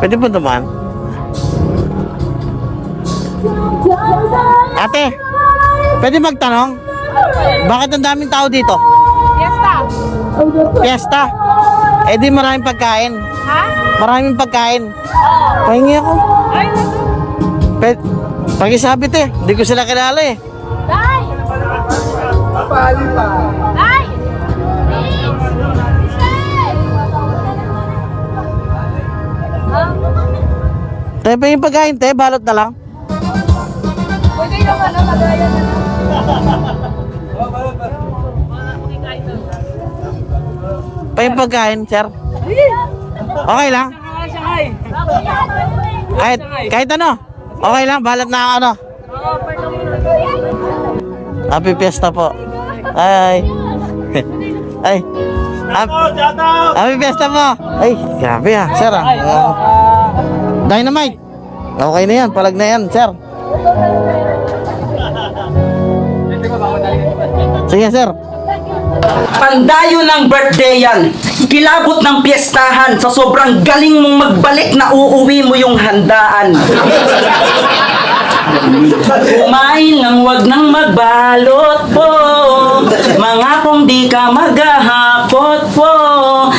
Pwede po dumaan? Ate, pwede magtanong? Bakit ang daming tao dito? Fiesta. Fiesta. Eh di maraming pagkain. Ha? Maraming pagkain. Pahingi ako. Ay. Pwede, pakisabi te, hindi ko sila kilala eh. Day! Day! Te, pahingin pagkain te, balot na lang. Pwede yung ano, kagaya na lang. Pahingin pagkain, sir. Okay lang? Kahit, kahit ano. Okay lang, balat na ano. Happy Fiesta po. Ay. Ay. Hap- Happy Fiesta po. Ay, grabe ah, sir. Ah. Dynamite. Okay na yan, palag na yan, sir. Sige, sir. Pandayo ng birthday yan. Kilabot ng piyestahan sa sobrang galing mong magbalik na uuwi mo yung handaan. Kumain lang wag nang magbalot po Mga kung di ka maghahakot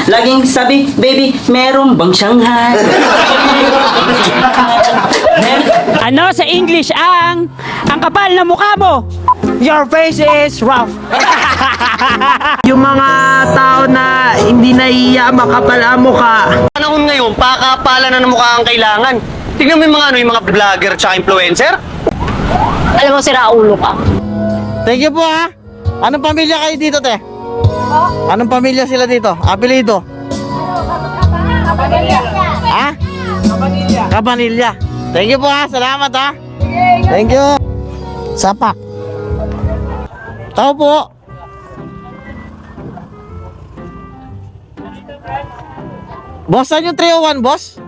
Laging sabi, baby, meron bang Shanghai? Ano sa English ang ang kapal na mukha mo? Your face is rough. Yung mga tao na hindi naiiya makapal ang mukha. panahon ngayon, pakapalan na ng mukha ang kailangan. Tingnan mo yung mga ano, yung mga vlogger tsaka influencer. Alam mo, sira ulo ka. Thank you po ha. Anong pamilya kayo dito, te? Anong pamilya sila dito? Apelido? Ha? Kabanilya. Thank you po ha. Salamat ha. Thank you. Sapak. Tao po. Boss, saan yung 301, boss?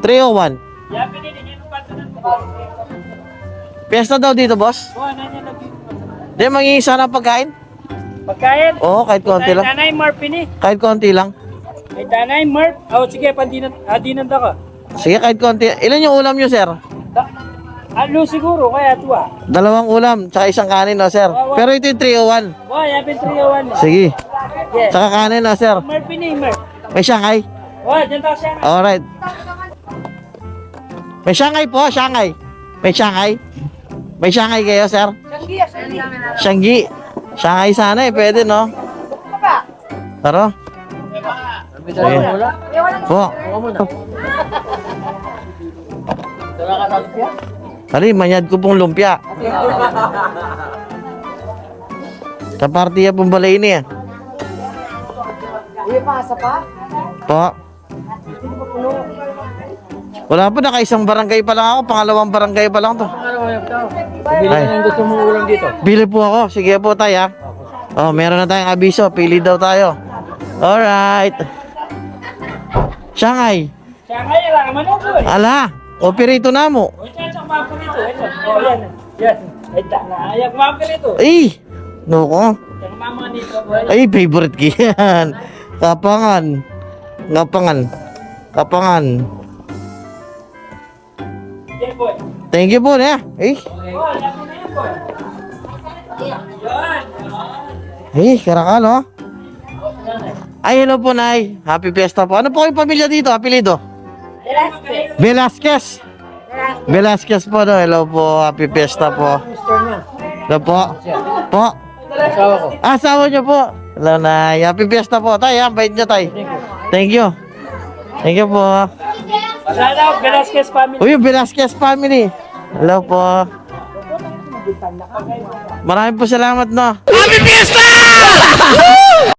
301. Piyesta daw dito, boss. Di, mangingi sana pagkain. Pagkain. Oo, kahit konti lang. Tanay Marpini. Kahit konti lang. May tanay Marp. Oh, sige, pandinan, adinan da ka. Sige, kahit konti. Ilan yung ulam nyo, sir? Da- Ano siguro, kaya tuwa. Dalawang ulam, tsaka isang kanin, no, sir? Pero ito yung 301. Wah, yapin 301. Sige. Yes. Tsaka kanin, no, sir? Marpini, Marp. May Shanghai? Wah, dyan tayo siya. Alright. May Shanghai po, Shanghai. May Shanghai. May Shanghai kayo, sir? Shanggi. Shanghai sana eh, pwede, no? Taro. Sige. Po. Kali, manyad ko pong lumpia. Kapartiya pong balay niya. Po. Wala pa, nakaisang barangay pa lang ako. Pangalawang barangay pa lang to. Bili na gusto mong ulam dito. Bili po ako. Sige po tayo ha. Oh, meron na tayong abiso. Pili daw tayo. Alright. Shanghai. Kaya lang, manubo eh. Ala. Operito na mo. O, siya sa mga ito. Ito. Oh, yan. Yan. Ay, da na. Ayak mga ito. Ay. Nito. boy. Ay, favorite ko yan. Kapangan. Kapangan. Kapangan. Thank you po na. Eh. Eh, karakal oh. Ay, hello po, Nay. Happy Fiesta po. Ano po yung pamilya dito? Apelido? Velasquez. Velasquez po, no? Hello po. Happy Fiesta po. Hello po. Po. Asawa ko. Asawa niyo po. Hello, Nay. Happy Fiesta po. Tay, ha? Bait niyo, Tay. Thank you. Thank you po. Shout out, Velasquez family. Uy, Velasquez family. Hello po. Maraming po salamat, no? Happy Fiesta!